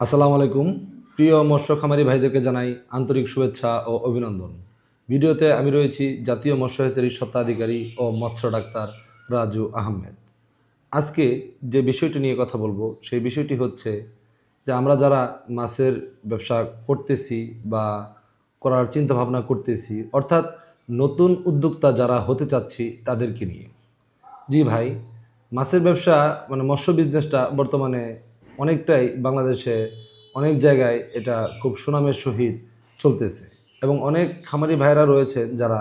আসসালামু আলাইকুম। প্রিয় মৎস্য খামারি ভাইদেরকে জানাই আন্তরিক শুভেচ্ছা ও অভিনন্দন। ভিডিওতে আমি রয়েছি জাতীয় মৎস্য হ্যাচারির স্বত্বাধিকারী ও মৎস্য ডাক্তার রাজু আহমেদ। আজকে যে বিষয়টি নিয়ে কথা বলব, সেই বিষয়টি হচ্ছে যে আমরা যারা মাছের ব্যবসা করতেছি বা করার চিন্তা ভাবনা করতেছি, অর্থাৎ নতুন উদ্যোক্তা যারা হতে চাচ্ছি তাদেরকে নিয়ে। জি ভাই, মাছের ব্যবসা মানে মৎস্য বিজনেসটা বর্তমানে অনেকটাই বাংলাদেশে অনেক জায়গায় এটা খুব সুনামের সহিত চলতেছে। এবং অনেক খামারি ভাইরা রয়েছেন যারা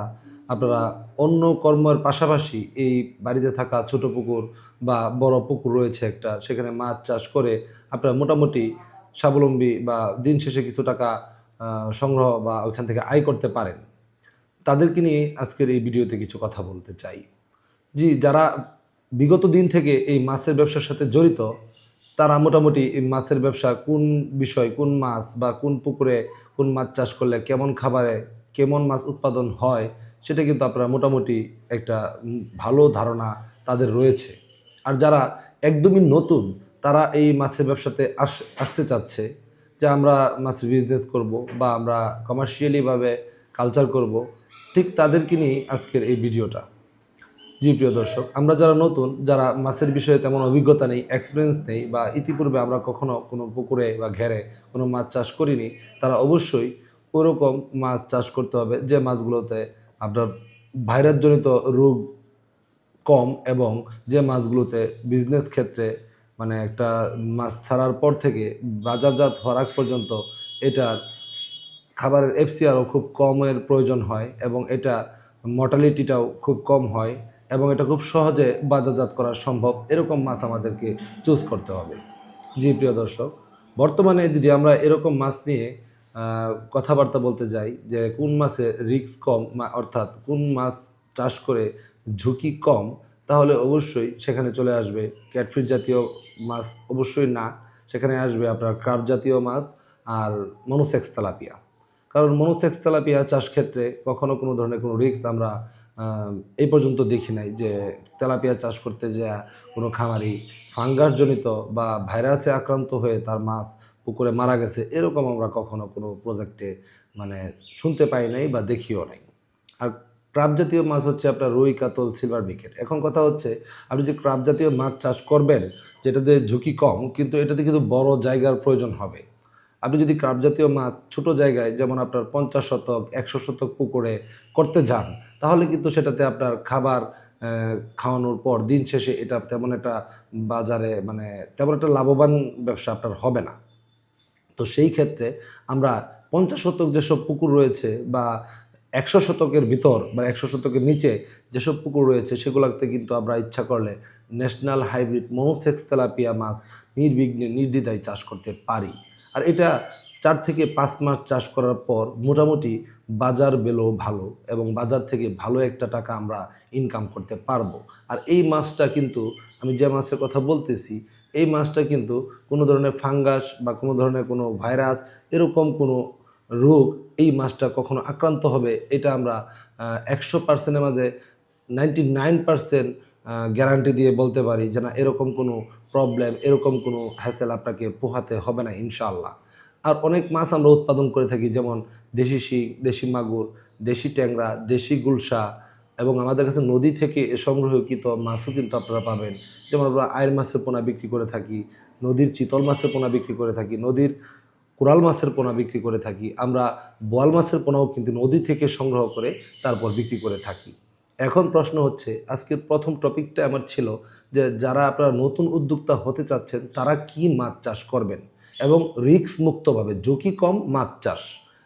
আপনারা অন্য কর্মের পাশাপাশি এই বাড়িতে থাকা ছোট পুকুর বা বড় পুকুর রয়েছে একটা, সেখানে মাছ চাষ করে আপনারা মোটামুটি স্বাবলম্বী বা দিন শেষে কিছু টাকা সংগ্রহ বা ওইখান থেকে আয় করতে পারেন। তাদেরকে নিয়ে আজকের এই ভিডিওতে কিছু কথা বলতে চাই। জি, যারা বিগত দিন থেকে এই মাছের ব্যবসার সাথে জড়িত তারা মোটামুটি মাছের ব্যবসা কোন বিষয়, কোন মাছ বা কোন পুকুরে কোন মাছ চাষ করলে কেমন খাবারে কেমন মাছ উৎপাদন হয়, সেটা কিন্তু আপনারা মোটামুটি একটা ভালো ধারণা তাদের রয়েছে। আর যারা একদমই নতুন, তারা এই মাছের ব্যবসাতে আস, আসতে চাচ্ছে যে আমরা মাছের বিজনেস করব বা আমরা কমার্শিয়ালিভাবে কালচার করব, ঠিক তাদেরকে নিয়েই আজকের এই ভিডিওটা জি, প্রিয় দর্শক, আমরা যারা নতুন, যারা মাছের বিষয়ে তেমন অভিজ্ঞতা নেই এক্সপিরিয়েন্স নেই, বা ইতিপূর্বে আমরা কখনো কোনো পুকুরে বা ঘেরে কোনো মাছ চাষ করিনি, তারা অবশ্যই ওরকম মাছ চাষ করতে হবে, যে মাছগুলোতে আপনার ভাইরাসজনিত রোগ কম এবং যে মাছগুলোতে বিজনেস ক্ষেত্রে মানে একটা মাছ ছাড়ার পর থেকে বাজারজাত হওয়ার আগ পর্যন্ত এটার খাবারের এফসিআরও খুব কমের প্রয়োজন হয় এবং এটা মর্টালিটিটাও খুব কম হয়। এবং এটা খুব সহজে বাজারজাত করা সম্ভব। এরকম মাছ আমাদেরকে চুজ করতে হবে। জি, প্রিয় দর্শক, বর্তমানে যদি আমরা এরকম মাছ নিয়ে কথাবার্তা বলতে যাই যে কোন মাছে রিস্ক কম অর্থাৎ কোন মাছ চাষ করে ঝুঁকি কম, তাহলে অবশ্যই সেখানে চলে আসবে ক্যাটফিট জাতীয় মাছ, অবশ্যই না। সেখানে আসবে আপনার ক্রাব জাতীয় মাছ আর মনোসেক্স তেলাপিয়া। কারণ মনোসেক্স তেলাপিয়া চাষ ক্ষেত্রে কখনো কোনো ধরনের কোনো রিস্ক আমরা এই পর্যন্ত দেখি নাই যে তেলাপিয়া চাষ করতে যা কোনো খামারি ফাঙ্গাসজনিত বা ভাইরাসে আক্রান্ত হয়ে তার মাছ পুকুরে মারা গেছে, এরকম আমরা কখনো কোনো প্রজেক্টে মানে শুনতে পাই নাই বা দেখিও নাই। আর ক্রাব জাতীয় মাছ হচ্ছে আপনার রুই, কাতল সিলভার বিকেট এখন কথা হচ্ছে, আপনি যে ক্রাব জাতীয় মাছ চাষ করবেন, যেটাতে ঝুঁকি কম, কিন্তু এটাতে কিন্তু বড় জায়গার প্রয়োজন হবে। আপনি যদি ক্রাব জাতীয় মাছ ছোট জায়গায়, যেমন আপনার পঞ্চাশ শতক, একশো শতক পুকুরে করতে যান, তাহলে কিন্তু সেটাতে আপনার খাবার খাওয়ানোর পর দিন শেষে এটা তেমন একটা বাজারে মানে তেমন একটা লাভবান ব্যবসা আপনার হবে না। তো সেই ক্ষেত্রে আমরা পঞ্চাশ শতক যেসব পুকুর রয়েছে বা একশো শতকের ভিতর বা একশো শতকের নিচে যেসব পুকুর রয়েছে, সেগুলোতে কিন্তু আমরা ইচ্ছা করলে ন্যাশনাল হাইব্রিড মনোসেক্স তেলাপিয়া মাছ নির্বিঘ্নে, নির্দ্বিধায় চাষ করতে পারি। আর এটা চার থেকে পাঁচ মাস চাষ করার পর মোটামুটি বাজার বেলো ভালো এবং বাজার থেকে ভালো একটা টাকা আমরা ইনকাম করতে পারব। আর এই মাছটা কিন্তু আমি যে মাছের কথা বলতেছি, এই মাছটা কিন্তু কোনো ধরনের ফাঙ্গাস বা কোনো ধরনের কোনো ভাইরাস এরকম কোনো রোগ এই মাছটা কখনো আক্রান্ত হবে, এটা আমরা একশো পার্সেন্টের মাঝে নাইনটি নাইন পার্সেন্ট গ্যারান্টি দিয়ে বলতে পারি যে না, এরকম কোনো প্রবলেম এরকম কোনো হ্যাসেল আপনাকে পোহাতে হবে না ইনশাল্লাহ আর অনেক মাছ আমরা উৎপাদন করে থাকি, যেমন দেশি শিং, দেশি মাগুর, দেশি ট্যাংরা, দেশি গুলশা, এবং আমাদের কাছে নদী থেকে সংগ্রহকৃত মাছও কিন্তু আপনারা পাবেন। যেমন আমরা আয়ের মাছের পোনা বিক্রি করে থাকি, নদীর চিতল মাছের পোনা বিক্রি করে থাকি, নদীর কোরাল মাছের পোনা বিক্রি করে থাকি, আমরা বোয়াল মাছের পোনাও কিন্তু নদী থেকে সংগ্রহ করে তারপর বিক্রি করে থাকি। এখন প্রশ্ন হচ্ছে আজকের প্রথম টপিকটা আমার ছিল যে যারা আপনারা নতুন উদ্যোক্তা হতে চাচ্ছেন, তারা কি মাছ চাষ করবেন? এবং রিস্ক মুক্তভাবে ঝুঁকি কম মাছ চাষ?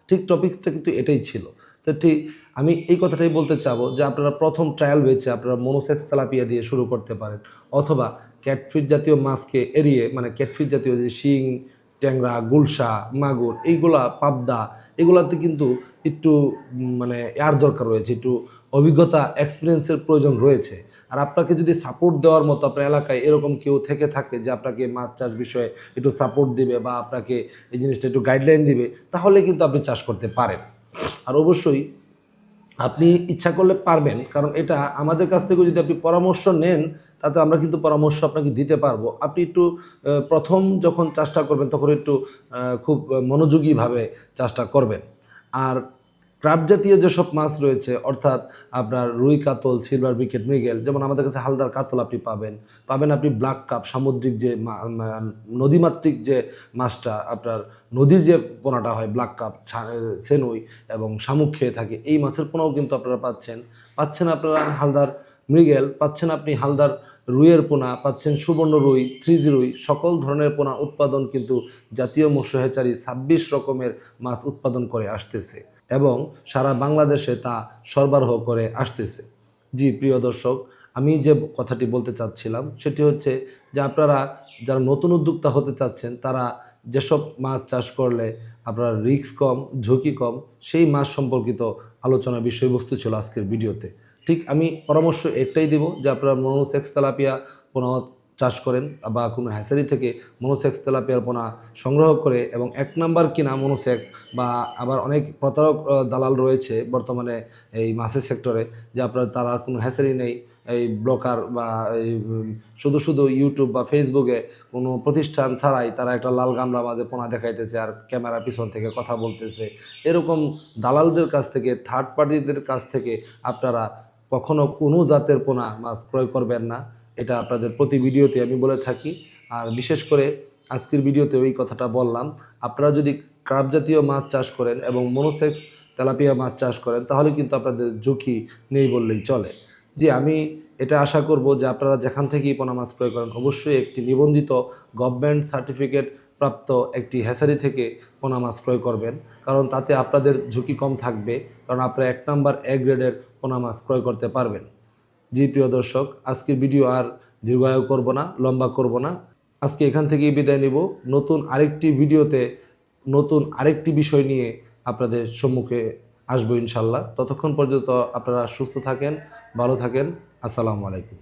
ঠিক টপিকসটা কিন্তু এটাই ছিল। তো ঠিক আমি এই কথাটাই বলতে চাবো যে আপনারা প্রথম ট্রায়াল বেছে আপনারা মনোসেক্স তেলাপিয়া দিয়ে শুরু করতে পারেন। অথবা ক্যাটফিট জাতীয় মাছকে এড়িয়ে মানে ক্যাটফিট জাতীয় যে শিং, ট্যাংরা, গুলশা, মাগুর, এইগুলা, পাবদা, এগুলাতে কিন্তু একটু মানে এর দরকার রয়েছে, একটু অভিজ্ঞতা এক্সপিরিয়েন্সের প্রয়োজন রয়েছে। আর আপনাকে যদি সাপোর্ট দেওয়ার মতো আপনার এলাকায় এরকম কেউ থেকে থাকে যে আপনাকে মাছ চাষ বিষয়ে একটু সাপোর্ট দিবে বা আপনাকে এই জিনিসটা একটু গাইডলাইন দিবে, তাহলে কিন্তু আপনি চাষ করতে পারেন। আর অবশ্যই আপনি ইচ্ছা করলে পারবেন, কারণ এটা আমাদের কাছ থেকে যদি আপনি পরামর্শ নেন, তাতে আমরা কিন্তু পরামর্শ আপনাকে দিতে পারব। আপনি একটু প্রথম যখন চাষটা করবেন, তখন একটু খুব মনোযোগীভাবে চাষটা করবেন। আর ক্রাব জাতীয় যেসব মাছ রয়েছে, অর্থাৎ আপনার রুই কাতল, সিলভার বিকেট, মৃগেল, যেমন আমাদের কাছে হালদার কাতল আপনি পাবেন। পাবেন আপনি ব্ল্যাক কাপ, সামুদ্রিক যে নদীমাতৃক যে মাছটা, আপনার নদীর যে পোনাটা হয়, ব্ল্যাক কাপ সেনুই এবং শামুক খেয়ে থাকে, এই মাছের পোনাও কিন্তু আপনারা পাচ্ছেন। পাচ্ছেন আপনারা হালদার মৃগেল, পাচ্ছেন আপনি হালদার রুইয়ের পোনা, পাচ্ছেন সুবর্ণ রুই থ্রিজি রুই, সকল ধরনের পোনা উৎপাদন কিন্তু জাতীয় মৎস্য হেচারি ছাব্বিশ রকমের মাছ উৎপাদন করে আসতেছে। এবং সারা বাংলাদেশে তা সরবরাহ করে আসতেছে। জি, প্রিয় দর্শক, আমি যে কথাটি বলতে চাচ্ছিলাম সেটি হচ্ছে যে আপনারা যারা নতুন উদ্যোক্তা হতে চাচ্ছেন, তারা যেসব মাছ চাষ করলে আপনার রিস্ক কম, ঝুঁকি কম, সেই মাছ সম্পর্কিত আলোচনার বিষয়বস্তু ছিল আজকের ভিডিওতে। ঠিক আমি পরামর্শ একটাই দেব যে আপনারা মনোসেক্স তেলাপিয়া পোনা চাষ করেন বা কোনো হ্যাসারি থেকে মনোসেক্স তেলাপিয়ার পোনা সংগ্রহ করে এবং এক নাম্বার কিনা মনোসেক্স বা আবার অনেক প্রতারক দালাল রয়েছে বর্তমানে এই মাছের সেক্টরে যে আপনার তারা কোনো হ্যাসারি নেই। এই ব্লকার বা এই শুধু শুধু ইউটিউব বা ফেসবুকে কোনো প্রতিষ্ঠান ছাড়াই তারা একটা লাল গামলা মাঝে পোনা দেখাইতেছে আর ক্যামেরা পিছন থেকে কথা বলতেছে। এরকম দালালদের কাছ থেকে থার্ড পার্টিদের কাছ থেকে আপনারা কখনো কোনো জাতের পোনা মাছ ক্রয় করবেন না। এটা আপনাদের প্রতি ভিডিওতে আমি বলে থাকি। আর বিশেষ করে আজকের ভিডিওতে ওই কথাটা বললাম, আপনারা যদি ক্রাব জাতীয় মাছ চাষ করেন এবং মনোসেক্স তেলাপিয়া মাছ চাষ করেন, তাহলে কিন্তু আপনাদের ঝুঁকি নেই বললেই চলে। যে আমি এটা আশা করব যে আপনারা যেখান থেকেই পোনা মাছ ক্রয় করেন, অবশ্যই একটি নিবন্ধিত গভর্নমেন্ট সার্টিফিকেট প্রাপ্ত একটি হ্যাসারি থেকে পোনা মাছ ক্রয় করবেন, কারণ তাতে আপনাদের ঝুঁকি কম থাকবে, কারণ আপনারা এক নাম্বার এ গ্রেডের পোনা মাছ ক্রয় করতে পারবেন। জি, প্রিয় দর্শক, আজকের ভিডিও আর দীর্ঘায়ু করব না, লম্বা করব না। আজকে এখান থেকেই বিদায় নিব। নতুন আরেকটি ভিডিওতে নতুন আরেকটি বিষয় নিয়ে আপনাদের সম্মুখে আসব ইনশাল্লাহ। ততক্ষণ পর্যন্ত আপনারা সুস্থ থাকেন, ভালো থাকেন। আসসালামু আলাইকুম।